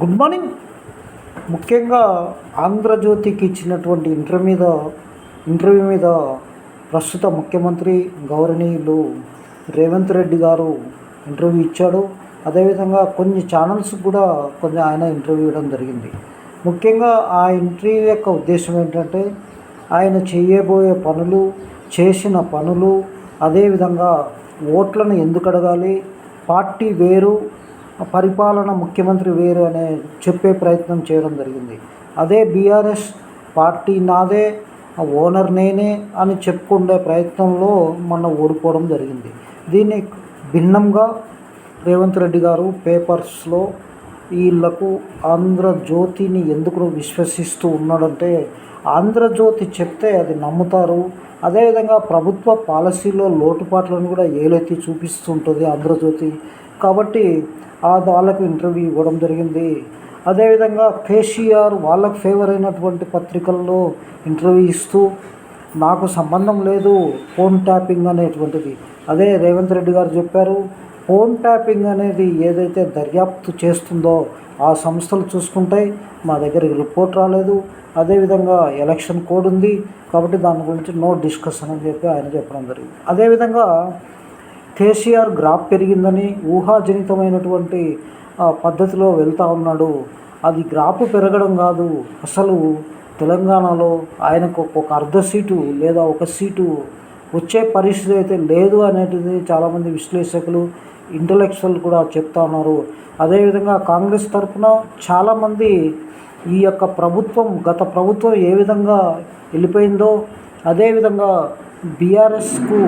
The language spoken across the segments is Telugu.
Good morning. ముఖ్యంగా ఆంధ్రజ్యోతికి ఇచ్చినటువంటి ఇంటర్వ్యూ మీద ఇంటర్వ్యూ మీద ప్రస్తుత ముఖ్యమంత్రి గౌరవనీయులు రేవంత్ రెడ్డి గారు ఇంటర్వ్యూ ఇచ్చాడు. అదేవిధంగా కొన్ని ఛానల్స్ కూడా కొన్ని ఆయన ఇంటర్వ్యూ ఇవ్వడం జరిగింది. ముఖ్యంగా ఆ ఇంటర్వ్యూ యొక్క ఉద్దేశం ఏంటంటే ఆయన చేయబోయే పనులు చేసిన పనులు అదేవిధంగా ఓట్లను ఎందుకు అడగాలి పార్టీ వేరు పరిపాలన ముఖ్యమంత్రి వేరు అనే చెప్పే ప్రయత్నం చేయడం జరిగింది. అదే బీఆర్ఎస్ పార్టీ నాదే ఓనర్ నేనే అని చెప్పుకుండే ప్రయత్నంలో మొన్న ఓడిపోవడం జరిగింది. దీన్ని భిన్నంగా రేవంత్ రెడ్డి గారు పేపర్స్లో వీళ్ళకు ఆంధ్రజ్యోతిని ఎందుకు విశ్వసిస్తూ ఉన్నాడంటే ఆంధ్రజ్యోతి చెప్తే అది నమ్ముతారు. అదేవిధంగా ప్రభుత్వ పాలసీలో లోటుపాట్లను కూడా ఏలెత్తి చూపిస్తుంటుంది ఆంధ్రజ్యోతి. కాబట్టి ఆ వాళ్ళకు ఇంటర్వ్యూ ఇవ్వడం జరిగింది. అదేవిధంగా కేసీఆర్ వాళ్ళకు ఫేవర్ అయినటువంటి పత్రికల్లో ఇంటర్వ్యూ ఇస్తూ నాకు సంబంధం లేదు ఫోన్ ట్యాపింగ్ అనేటువంటిది. అదే రేవంత్ రెడ్డి గారు చెప్పారు ఫోన్ ట్యాపింగ్ అనేది ఏదైతే దర్యాప్తు చేస్తుందో ఆ సంస్థలు చూసుకుంటాయి మా దగ్గరికి రిపోర్ట్ రాలేదు. అదేవిధంగా ఎలక్షన్ కోడ్ ఉంది కాబట్టి దాని గురించి నో డిస్కషన్ అని చెప్పి ఆయన చెప్పడం జరిగింది. అదేవిధంగా కేసీఆర్ గ్రాఫ్ పెరిగిందని ఊహాజనితమైనటువంటి పద్ధతిలో వెళ్తూ ఉన్నాడు. అది గ్రాఫ్ పెరగడం కాదు. అసలు తెలంగాణలో ఆయనకు ఒక అర్ధ సీటు లేదా ఒక సీటు వచ్చే పరిస్థితి అయితే లేదు అనేది చాలామంది విశ్లేషకులు ఇంటలెక్చువల్ కూడా చెప్తా ఉన్నారు. అదేవిధంగా కాంగ్రెస్ తరఫున చాలామంది ఈ యొక్క ప్రభుత్వం గత ప్రభుత్వం ఏ విధంగా వెళ్ళిపోయిందో అదేవిధంగా బీఆర్ఎస్కు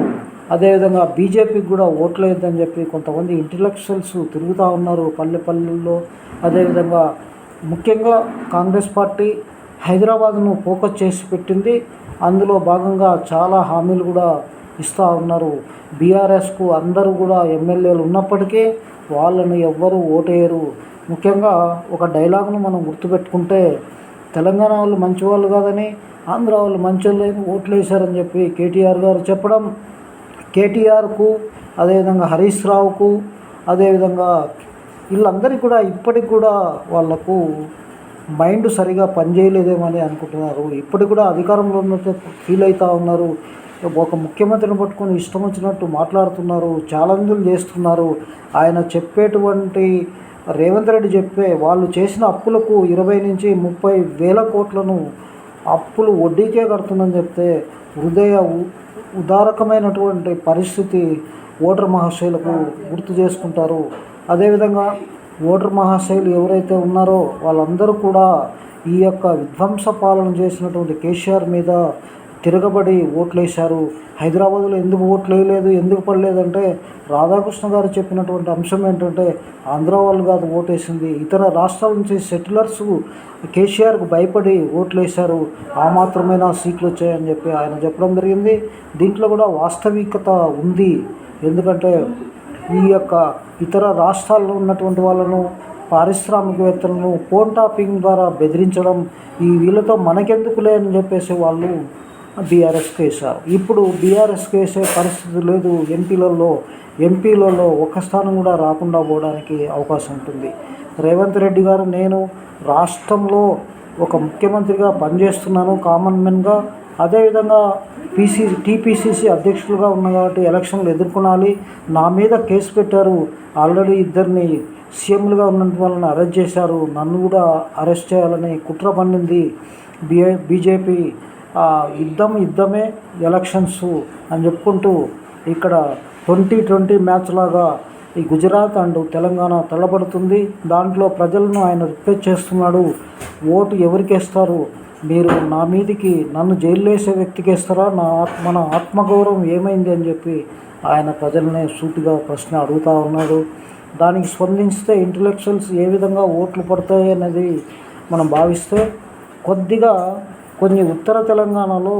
అదేవిధంగా బీజేపీకి కూడా ఓట్లు చెప్పి కొంతమంది ఇంటలెక్చువల్స్ తిరుగుతూ ఉన్నారు పల్లె పల్లెల్లో. అదేవిధంగా ముఖ్యంగా కాంగ్రెస్ పార్టీ హైదరాబాద్ను ఫోకస్ చేసి పెట్టింది. అందులో భాగంగా చాలా హామీలు కూడా ఇస్తూ ఉన్నారు. బీఆర్ఎస్కు అందరూ కూడా ఎమ్మెల్యేలు ఉన్నప్పటికీ వాళ్ళను ఎవ్వరూ ఓటేయరు. ముఖ్యంగా ఒక డైలాగ్ను మనం గుర్తుపెట్టుకుంటే తెలంగాణ వాళ్ళు మంచి వాళ్ళు కాదని ఆంధ్ర వాళ్ళు మంచి వాళ్ళు ఓట్లు వేశారని చెప్పి కేటీఆర్ గారు చెప్పడం కేటీఆర్కు అదేవిధంగా హరీష్ రావుకు అదేవిధంగా వీళ్ళందరికీ కూడా ఇప్పటికి కూడా వాళ్ళకు మైండ్ సరిగా పనిచేయలేదేమని అనుకుంటున్నారు. ఇప్పటికి కూడా అధికారంలో ఉన్నట్టు ఫీల్ అవుతూ ఉన్నారు. ఒక ముఖ్యమంత్రిని పట్టుకొని ఇష్టం వచ్చినట్టు మాట్లాడుతున్నారు. ఛాలెంజ్లు చేస్తున్నారు. ఆయన చెప్పేటువంటి రేవంత్ రెడ్డి చెప్పే వాళ్ళు చేసిన అప్పులకు ఇరవై నుంచి ముప్పై వేల కోట్లను అప్పులు వడ్డీకే కడుతుందని చెప్తే హృదయ ఉ- ఉదారకమైనటువంటి పరిస్థితి ఓటర్ మహాశైలకు గుర్తు చేసుకుంటారు. అదేవిధంగా ఓటర్ మహాశైలు ఎవరైతే ఉన్నారో వాళ్ళందరూ కూడా ఈ యొక్క విధ్వంస పాలన చేసినటువంటి కేసీఆర్ మీద తిరగబడి ఓట్లు వేశారు హైదరాబాద్లో ఎందుకు ఓట్లు వేయలేదు ఎందుకు పడలేదంటే రాధాకృష్ణ గారు చెప్పినటువంటి అంశం ఏంటంటే ఆంధ్ర వాళ్ళు కాదు ఓటేసింది. ఇతర రాష్ట్రాల నుంచి సెటిలర్స్ కేసీఆర్కు భయపడి ఓట్లు వేశారు ఆ మాత్రమేనా సీట్లు వచ్చాయని చెప్పి ఆయన చెప్పడం జరిగింది. దీంట్లో కూడా వాస్తవికత ఉంది. ఎందుకంటే ఈ యొక్క ఇతర రాష్ట్రాల్లో ఉన్నటువంటి వాళ్ళను పారిశ్రామికవేత్తలను ఫోన్ టాపింగ్ ద్వారా బెదిరించడం ఈ వీళ్ళతో మనకెందుకులే అని చెప్పేసి వాళ్ళు బీఆర్ఎస్ వేశారు ఇప్పుడు బీఆర్ఎస్ వేసే పరిస్థితి లేదు. ఎంపీలలో ఎంపీలలో ఒక్క స్థానం కూడా రాకుండా పోవడానికి అవకాశం ఉంటుంది. రేవంత్ రెడ్డి గారు నేను రాష్ట్రంలో ఒక ముఖ్యమంత్రిగా పనిచేస్తున్నాను. కామన్ మెన్గా అదేవిధంగా పీసీ టీపీసీసీ అధ్యక్షులుగా ఉన్న కాబట్టి ఎలక్షన్లు ఎదుర్కొనాలి. నా మీద కేసు పెట్టారు. ఆల్రెడీ ఇద్దరిని సీఎంలుగా ఉన్నందు వాళ్ళని అరెస్ట్ చేశారు. నన్ను కూడా అరెస్ట్ చేయాలని కుట్ర పండింది బిఏ బీజేపీ యుద్ధం యుద్ధమే ఎలక్షన్స్ అని చెప్పుకుంటూ ఇక్కడ ట్వంటీ ట్వంటీ మ్యాచ్ లాగా ఈ గుజరాత్ అండ్ తెలంగాణ తలబడుతుంది దాంట్లో ప్రజలను ఆయన రిక్వెస్ట్ చేస్తున్నాడు. ఓటు ఎవరికి వేస్తారు? మీరు నా మీదికి నన్ను జైలు వేసే వ్యక్తికి వేస్తారా? నా మన ఆత్మగౌరవం ఏమైంది అని చెప్పి ఆయన ప్రజలనే సూటిగా ప్రశ్న అడుగుతూ ఉన్నాడు. దానికి స్పందించితే ఇంటలెక్చువల్స్ ఏ విధంగా ఓట్లు పడతాయి అనేది మనం భావిస్తే కొద్దిగా కొన్ని ఉత్తర తెలంగాణలో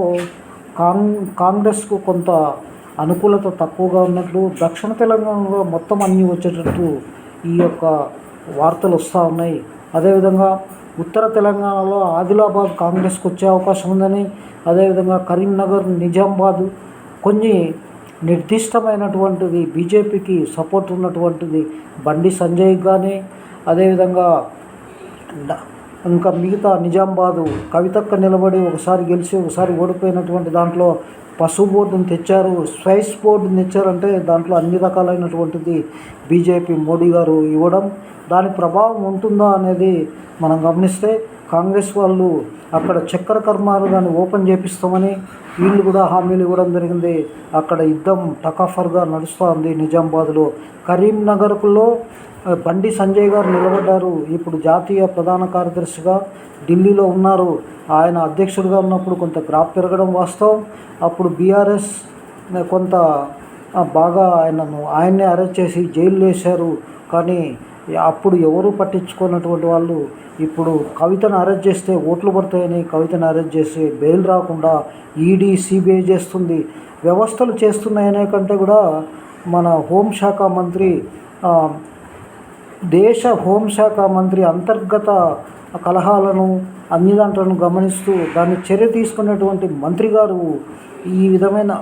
కాంగ్ కాంగ్రెస్కు కొంత అనుకూలత తక్కువగా ఉన్నట్లు దక్షిణ తెలంగాణలో మొత్తం అన్నీ వచ్చేటట్టు ఈ యొక్క వార్తలు వస్తూ ఉన్నాయి. అదేవిధంగా ఉత్తర తెలంగాణలో ఆదిలాబాద్ కాంగ్రెస్కి వచ్చే అవకాశం ఉందని అదేవిధంగా కరీంనగర్ నిజామాబాద్ కొన్ని నిర్దిష్టమైనటువంటిది బీజేపీకి సపోర్ట్ ఉన్నటువంటిది బండి సంజయ్ కానీ అదేవిధంగా ఇంకా మిగతా నిజామాబాదు కవితక్క నిలబడి ఒకసారి గెలిచి ఒకసారి ఓడిపోయినటువంటి దాంట్లో పసుపు బోర్డుని తెచ్చారు. స్పైస్ బోర్డుని తెచ్చారంటే దాంట్లో అన్ని రకాలైనటువంటిది బీజేపీ మోడీ గారు ఇవ్వడం. దాని ప్రభావం ఉంటుందా అనేది మనం గమనిస్తే కాంగ్రెస్ వాళ్ళు అక్కడ చక్కెర కర్మాలు దాన్ని ఓపెన్ చేపిస్తామని వీళ్ళు కూడా హామీలు ఇవ్వడం జరిగింది. అక్కడ యుద్ధం టకాఫర్గా నడుస్తోంది నిజామాబాద్లో కరీంనగర్లో బండి సంజయ్ గారు నిలబడ్డారు. ఇప్పుడు జాతీయ ప్రధాన కార్యదర్శిగా ఢిల్లీలో ఉన్నారు. ఆయన అధ్యక్షుడిగా ఉన్నప్పుడు కొంత గ్రాప్ పెరగడం వాస్తవం. అప్పుడు బీఆర్ఎస్ కొంత బాగా ఆయనను ఆయన్నే అరెస్ట్ చేసి జైలు వేశారు. కానీ అప్పుడు ఎవరు పట్టించుకున్నటువంటి వాళ్ళు? ఇప్పుడు కవితను అరెస్ట్ చేస్తే ఓట్లు పడతాయని కవితను అరెస్ట్ చేసి బెయిల్ రాకుండా ఈడీ సిబిఐ చేస్తుంది. వ్యవస్థలు చేస్తున్నాయనే కంటే కూడా మన హోంశాఖ మంత్రి దేశ హోంశాఖ మంత్రి అంతర్గత కలహాలను అన్ని దాంట్లను గమనిస్తూ దాన్ని చర్య తీసుకున్నటువంటి మంత్రి గారు ఈ విధమైన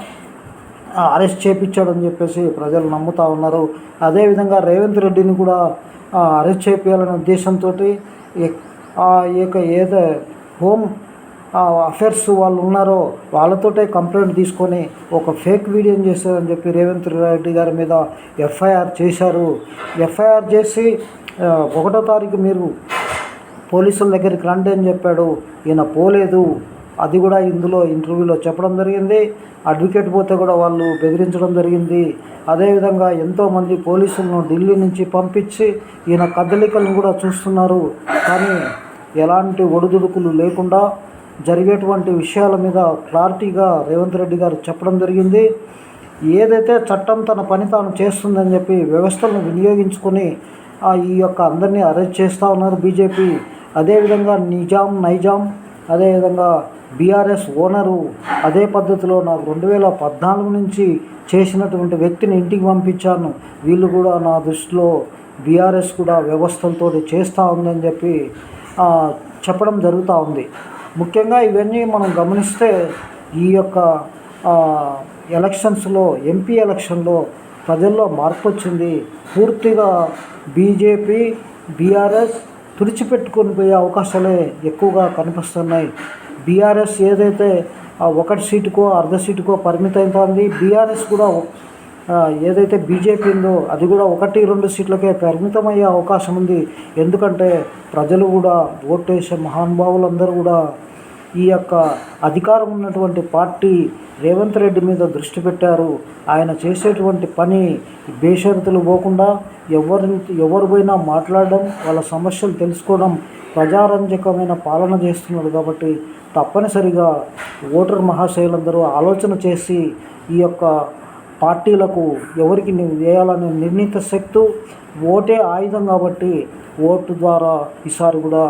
అరెస్ట్ చేపించాడని చెప్పేసి ప్రజలు నమ్ముతా ఉన్నారు. అదేవిధంగా రేవంత్ రెడ్డిని కూడా అరెస్ట్ చేపించాలనే ఉద్దేశంతో ఆ యొక్క ఏదో హోమ్ అఫేర్స్ వాళ్ళు ఉన్నారో వాళ్ళతోటే కంప్లైంట్ తీసుకొని ఒక ఫేక్ వీడియోని చేశారని చెప్పి రేవంత్ రెడ్డి గారి మీద ఎఫ్ఐఆర్ చేశారు. ఎఫ్ఐఆర్ చేసి ఒకటో తారీఖు మీరు పోలీసుల దగ్గరికి రండి అని చెప్పాడు. ఈయన పోలేదు. అది కూడా ఇందులో ఇంటర్వ్యూలో చెప్పడం జరిగింది. అడ్వకేట్ పోతే కూడా వాళ్ళు బెదిరించడం జరిగింది. అదేవిధంగా ఎంతోమంది పోలీసులను ఢిల్లీ నుంచి పంపించి ఈయన కదలికలను కూడా చూస్తున్నారు. కానీ ఎలాంటి ఒడిదుడుకులు లేకుండా జరిగేటువంటి విషయాల మీద క్లారిటీగా రేవంత్ రెడ్డి గారు చెప్పడం జరిగింది. ఏదైతే చట్టం తన పని తాను చేస్తుందని చెప్పి వ్యవస్థలను వినియోగించుకొని ఈ యొక్క అందరినీ అరెస్ట్ చేస్తూ ఉన్నారు బీజేపీ. అదేవిధంగా నిజాం నైజాం అదేవిధంగా బీఆర్ఎస్ ఓనరు అదే పద్ధతిలో నాకు రెండు వేల పద్నాలుగు నుంచి చేసినటువంటి వ్యక్తిని ఇంటికి పంపించాను. వీళ్ళు కూడా నా దృష్టిలో బీఆర్ఎస్ కూడా వ్యవస్థలతో చేస్తూ ఉందని చెప్పి చెప్పడం జరుగుతూ ఉంది. ముఖ్యంగా ఇవన్నీ మనం గమనిస్తే ఈ యొక్క ఎలక్షన్స్లో ఎంపీ ఎలక్షన్లో ప్రజల్లో మార్పు వచ్చింది పూర్తిగా బీజేపీ బీఆర్ఎస్ తుడిచిపెట్టుకొని పోయే అవకాశాలే ఎక్కువగా కనిపిస్తున్నాయి. బీఆర్ఎస్ ఏదైతే ఒకటి సీటుకో అర్ధ సీటుకో పరిమితమవుతోంది బీఆర్ఎస్ కూడా ఏదైతే బీజేపీ ఉందో అది కూడా ఒకటి రెండు సీట్లకే పరిమితమయ్యే అవకాశం ఉంది. ఎందుకంటే ప్రజలు కూడా ఓటేసే మహానుభావులందరూ కూడా ఈ యొక్క అధికారం ఉన్నటువంటి పార్టీ రేవంత్ రెడ్డి మీద దృష్టి పెట్టారు. ఆయన చేసేటువంటి పని బేషరతులు పోకుండా ఎవరి ఎవరు పోయినా మాట్లాడడం వాళ్ళ సమస్యలు తెలుసుకోవడం ప్రజారంజకమైన పాలన చేస్తున్నాడు కాబట్టి తప్పనిసరిగా ఓటర్ మహాశయులందరూ ఆలోచన చేసి ఈ యొక్క పార్టీలకు ఎవరికి వేయాలనే నిర్ణీత శక్తు ఓటే ఆయుధం కాబట్టి ఓటు ద్వారా ఈసారి కూడా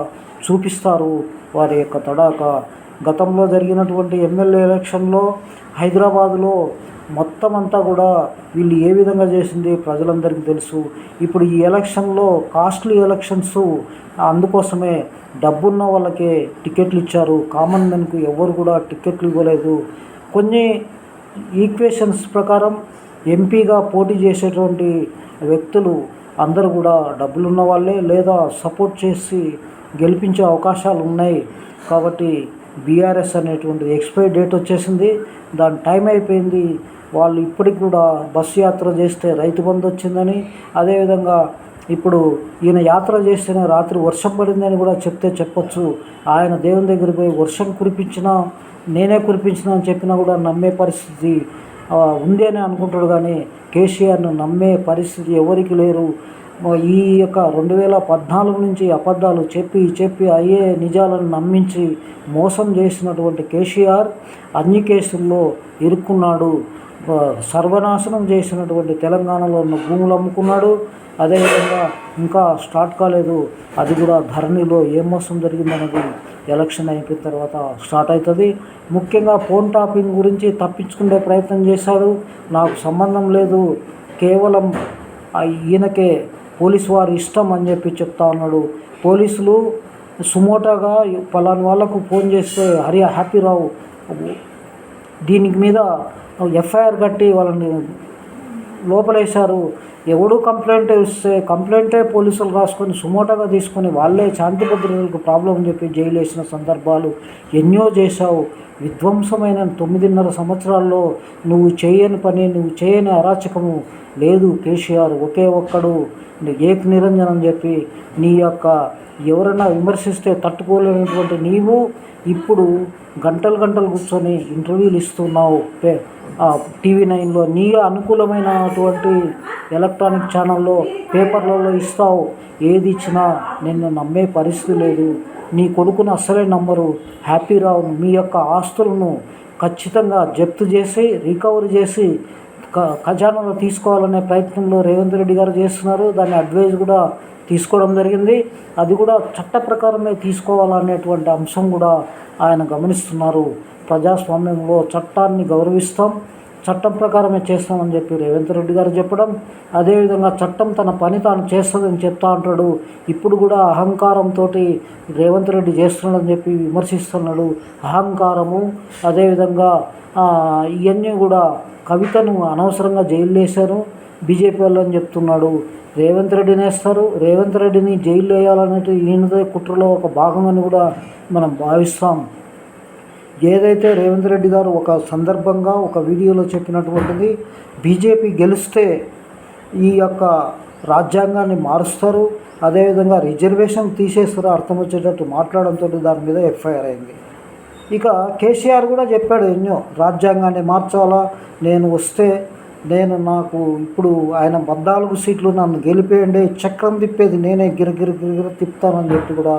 చూపిస్తారు వారి యొక్క తడాక. గతంలో జరిగినటువంటి ఎమ్మెల్యే ఎలక్షన్లో హైదరాబాదులో మొత్తం అంతా కూడా వీళ్ళు ఏ విధంగా చేసింది ప్రజలందరికీ తెలుసు. ఇప్పుడు ఈ ఎలక్షన్లో కాస్ట్లీ ఎలక్షన్స్ అందుకోసమే డబ్బున్న వాళ్ళకే టికెట్లు ఇచ్చారు. కామన్ మెన్కు ఎవరు కూడా టికెట్లు ఇవ్వలేదు. కొన్ని ఈక్వేషన్స్ ప్రకారం ఎంపీగా పోటీ చేసేటువంటి వ్యక్తులు అందరూ కూడా డబ్బులున్న వాళ్ళే లేదా సపోర్ట్ చేసి గెలిపించే అవకాశాలు ఉన్నాయి. కాబట్టి బీఆర్ఎస్ అనేటువంటి ఎక్స్పైరీ డేట్ వచ్చేసింది. దాని టైం అయిపోయింది. వాళ్ళు ఇప్పటికి కూడా బస్సు యాత్ర చేస్తే రైతు బంధు వచ్చిందని అదేవిధంగా ఇప్పుడు ఈయన యాత్ర చేస్తేనే రాత్రి వర్షం పడిందని కూడా చెప్తే చెప్పొచ్చు. ఆయన దేవుని దగ్గర పోయి వర్షం కురిపించినా నేనే కురిపించిన అని చెప్పినా కూడా నమ్మే పరిస్థితి ఉంది అని అనుకుంటాడు కానీ కేసీఆర్ను నమ్మే పరిస్థితి ఎవరికి లేరు. ఈ యొక్క రెండు వేల పద్నాలుగు నుంచి అబద్ధాలు చెప్పి చెప్పి అయ్యే నిజాలను నమ్మించి మోసం చేసినటువంటి కేసీఆర్ అన్ని కేసుల్లో ఇరుక్కున్నాడు. సర్వనాశనం చేసినటువంటి తెలంగాణలో ఉన్న భూములు అమ్ముకున్నాడు. అదేవిధంగా ఇంకా స్టార్ట్ కాలేదు. అది కూడా ధరణిలో ఏం మోసం జరిగిందనేది ఎలక్షన్ అయిపోయిన తర్వాత స్టార్ట్ అవుతుంది. ముఖ్యంగా ఫోన్ టాపింగ్ గురించి తప్పించుకునే ప్రయత్నం చేశాడు. నాకు సంబంధం లేదు. కేవలం ఈయనకే పోలీసు వారి ఇష్టం అని చెప్పి చెప్తా ఉన్నాడు. పోలీసులు సుమోటాగా పలాని వాళ్ళకు ఫోన్ చేస్తే హరి హ్యాపీరావు దీనికి మీద ఎఫ్ఐఆర్ కట్టి వాళ్ళని లోపలేశారు. ఎవడు కంప్లైంట్ ఇస్తే కంప్లైంటే పోలీసులు రాసుకొని సుమోటగా తీసుకొని వాళ్ళే శాంతి భద్రతలకు ప్రాబ్లం చెప్పి జైలు వేసిన సందర్భాలు ఎన్నో చేశావు. విధ్వంసమైన తొమ్మిదిన్నర సంవత్సరాల్లో నువ్వు చేయని పని నువ్వు చేయని అరాచకము లేదు కేసీఆర్ ఒకే ఒక్కడు. ఏక్ నిరంజన్ అని చెప్పి నీ యొక్క ఎవరైనా విమర్శిస్తే తట్టుకోలేనటువంటి నీవు ఇప్పుడు గంటలు గంటలు కూర్చొని ఇంటర్వ్యూలు ఇస్తున్నావు. టీవీ నైన్లో నీ అనుకూలమైనటువంటి ఎలక్ట్రానిక్ ఛానల్లో పేపర్లలో ఇస్తావు. ఏది ఇచ్చినా నిన్ను నమ్మే పరిస్థితి లేదు. నీ కొడుకును అస్సలే నమ్మరు. హ్యాపీ రావు మీ యొక్క ఆస్తులను ఖచ్చితంగా జప్తు చేసి రికవరీ చేసి ఖజానాలో తీసుకోవాలనే ప్రయత్నంలో రేవంత్ రెడ్డి గారు చేస్తున్నారు. దాని అడ్వైజ్ కూడా తీసుకోవడం జరిగింది. అది కూడా చట్ట ప్రకారమే తీసుకోవాలనేటువంటి అంశం కూడా ఆయన గమనిస్తున్నారు. ప్రజాస్వామ్యంలో చట్టాన్ని గౌరవిస్తాం. చట్టం ప్రకారమే చేస్తామని చెప్పి రేవంత్ రెడ్డి గారు చెప్పడం అదేవిధంగా చట్టం తన పని తాను చేస్తుందని చెప్తా అంటాడు. ఇప్పుడు కూడా అహంకారంతో రేవంత్ రెడ్డి చేస్తున్నాడని చెప్పి విమర్శిస్తున్నాడు. అహంకారము అదేవిధంగా ఇవన్నీ కూడా కవితను అనవసరంగా జైలు వేశారు బీజేపీ వాళ్ళని చెప్తున్నాడు. రేవంత్ రెడ్డిని వేస్తారు రేవంత్ రెడ్డిని జైలు వేయాలనేది ఈయనదే కుట్రలో ఒక భాగం అని కూడా మనం భావిస్తాం. ఏదైతే రేవంత్ రెడ్డి గారు ఒక సందర్భంగా ఒక వీడియోలో చెప్పినటువంటిది బీజేపీ గెలిస్తే ఈ యొక్క రాజ్యాంగాన్ని మారుస్తారు అదేవిధంగా రిజర్వేషన్ తీసేస్తారో అర్థం వచ్చేటట్టు మాట్లాడడంతో దాని మీద ఎఫ్ఐఆర్ అయింది. ఇక కేసీఆర్ కూడా చెప్పాడు ఎన్నో రాజ్యాంగాన్ని మార్చాలా నేను వస్తే నేను నాకు ఇప్పుడు ఆయన పద్నాలుగు సీట్లు నన్ను గెలిపేయండి చక్రం తిప్పేది నేనే గిరగిర గిరగిర తిప్పుతానని చెప్పి కూడా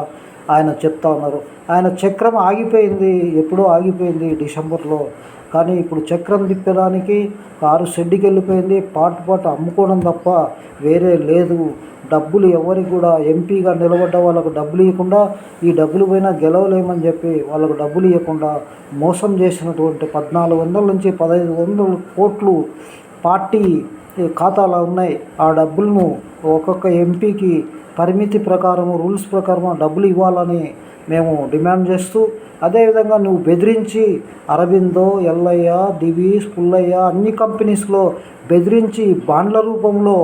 ఆయన చెప్తా ఉన్నారు. ఆయన చక్రం ఆగిపోయింది. ఎప్పుడో ఆగిపోయింది డిసెంబర్లో. కానీ ఇప్పుడు చక్రం తిప్పడానికి కారు షెడ్కి వెళ్ళిపోయింది. పాటు పాటు అమ్ముకోవడం తప్ప వేరే లేదు. డబ్బులు ఎవరికి కూడా ఎంపీగా నిలబడ్డ వాళ్ళకు డబ్బులు ఇవ్వకుండా ఈ డబ్బులు పోయినా గెలవలేమని చెప్పి వాళ్ళకు డబ్బులు ఇవ్వకుండా మోసం చేసినటువంటి పద్నాలుగు వందల నుంచి పదహైదు వందల కోట్లు పార్టీ ఖాతాలో ఉన్నాయి. ఆ డబ్బులను ఒక్కొక్క ఎంపీకి పరిమితి ప్రకారము రూల్స్ ప్రకారము డబ్బులు ఇవ్వాలని మేము డిమాండ్ చేస్తూ అదేవిధంగా నువ్వు బెదిరించి అరవిందో ఎల్లయ్య దివీస్ పుల్లయ్య అన్ని కంపెనీస్లో బెదిరించి బాండ్ల రూపంలో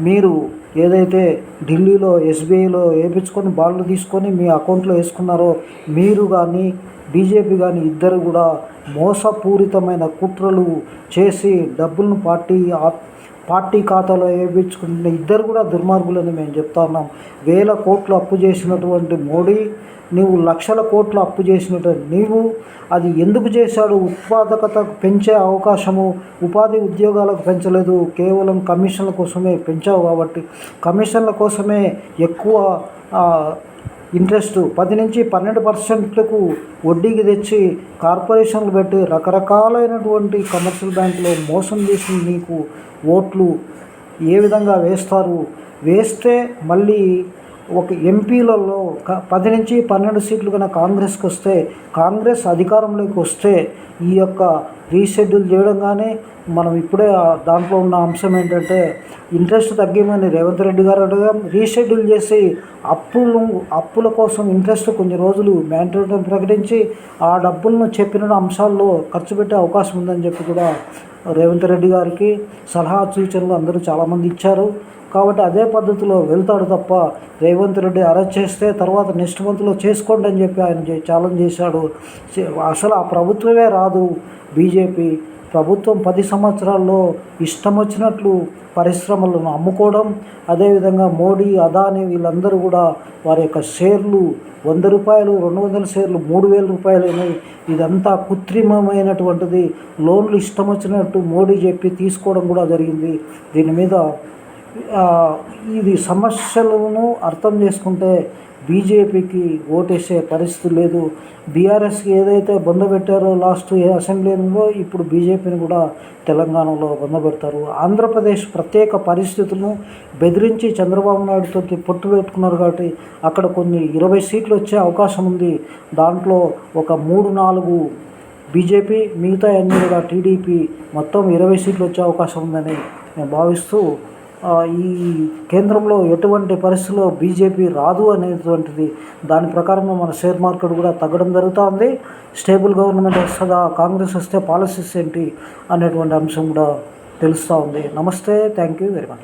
మీరు ఏదైతే ఢిల్లీలో ఎస్బీఐలో వేయించుకొని బాండ్లు తీసుకొని మీ అకౌంట్లో వేసుకున్నారో మీరు కానీ బీజేపీ కానీ ఇద్దరు కూడా మోసపూరితమైన కుట్రలు చేసి డబ్బులను పార్టీ పార్టీ ఖాతాలో వేయించుకుంటున్న ఇద్దరు కూడా దుర్మార్గులని మేము చెప్తా ఉన్నాం. వేల కోట్లు అప్పు చేసినటువంటి మోడీ నీవు లక్షల కోట్లు అప్పు చేసినటువంటి నీవు అది ఎందుకు చేశాడు? ఉత్పాదకత పెంచే అవకాశము ఉపాధి ఉద్యోగాలకు పెంచలేదు కేవలం కమిషన్ల కోసమే పెంచావు కాబట్టి. కమిషన్ల కోసమే ఎక్కువ ఇంట్రెస్ట్. పది నుంచి పన్నెండు పర్సెంట్లకు వడ్డీకి తెచ్చి కార్పొరేషన్లు పెట్టి రకరకాలైనటువంటి కమర్షియల్ బ్యాంకులో మోసం చేసి నీకు ఓట్లు ఏ విధంగా వేస్తారు? వేస్తే మళ్ళీ ఒక ఎంపీలలో పది నుంచి పన్నెండు సీట్లు కన్నా కాంగ్రెస్కి వస్తే కాంగ్రెస్ అధికారంలోకి వస్తే ఈ యొక్క రీషెడ్యూల్ చేయడం కానీ మనం ఇప్పుడే దాంట్లో ఉన్న అంశం ఏంటంటే ఇంట్రెస్ట్ తగ్గిమని రేవంత్ రెడ్డి గారు అడగం రీషెడ్యూల్ చేసి అప్పులు అప్పుల కోసం ఇంట్రెస్ట్ కొన్ని రోజులు మ్యాండేటరీ ప్రకటించి ఆ డబ్బులను చెప్పిన అంశాల్లో ఖర్చు పెట్టే అవకాశం ఉందని చెప్పి కూడా రేవంత్ రెడ్డి గారికి సలహా సూచనలు అందరూ చాలామంది ఇచ్చారు. కాబట్టి అదే పద్ధతిలో వెళ్తాడు తప్ప రేవంత్ రెడ్డి అరెస్ట్ చేస్తే తర్వాత నెక్స్ట్ మంత్లో చేసుకోండి అని చెప్పి ఆయన ఛాలెంజ్ చేశాడు. అసలు ఆ ప్రభుత్వమే రాదు బీజేపీ. ప్రభుత్వం పది సంవత్సరాల్లో ఇష్టం వచ్చినట్లు పరిశ్రమలను అమ్ముకోవడం అదేవిధంగా మోడీ అదాని వీళ్ళందరూ కూడా వారి యొక్క షేర్లు వంద రూపాయలు రెండు వందల షేర్లు మూడు వేల రూపాయలు అయినాయి ఇదంతా కృత్రిమమైనటువంటిది. లోన్లు ఇష్టం వచ్చినట్టు మోడీ చెప్పి తీసుకోవడం కూడా జరిగింది. దీని మీద ఇది సమస్యలను అర్థం చేసుకుంటే బీజేపీకి ఓటేసే పరిస్థితి లేదు. బీఆర్ఎస్కి ఏదైతే పెట్టారో లాస్ట్ అసెంబ్లీలో ఇప్పుడు బీజేపీని కూడా తెలంగాణలో పెడతారు. ఆంధ్రప్రదేశ్ ప్రత్యేక పరిస్థితులను బెదిరించి చంద్రబాబు నాయుడుతో పొట్టు పెట్టుకున్నారు కాబట్టి అక్కడ కొన్ని ఇరవై సీట్లు వచ్చే అవకాశం ఉంది. దాంట్లో ఒక మూడు నాలుగు బీజేపీ మిగతా అన్ని కూడా టీడీపీ మొత్తం ఇరవై సీట్లు వచ్చే అవకాశం ఉందని నేను భావిస్తూ ఈ కేంద్రంలో ఎటువంటి పరిస్థితుల్లో బీజేపీ రాదు అనేటువంటిది దాని ప్రకారంగా మన షేర్ మార్కెట్ కూడా తగ్గడం జరుగుతుంది. స్టేబుల్ గవర్నమెంట్ వస్తుందా? కాంగ్రెస్ వస్తే పాలసీస్ ఏంటి? అనేటువంటి అంశం కూడా తెలుస్తూ ఉంది నమస్తే. Thank you very much.